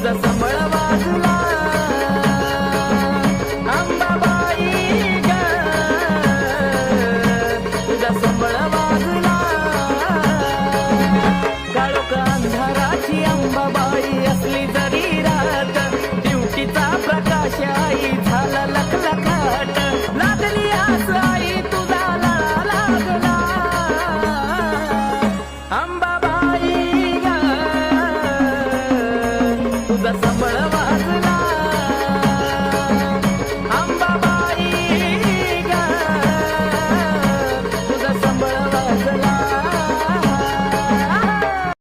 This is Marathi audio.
तुझा संबळ Oh.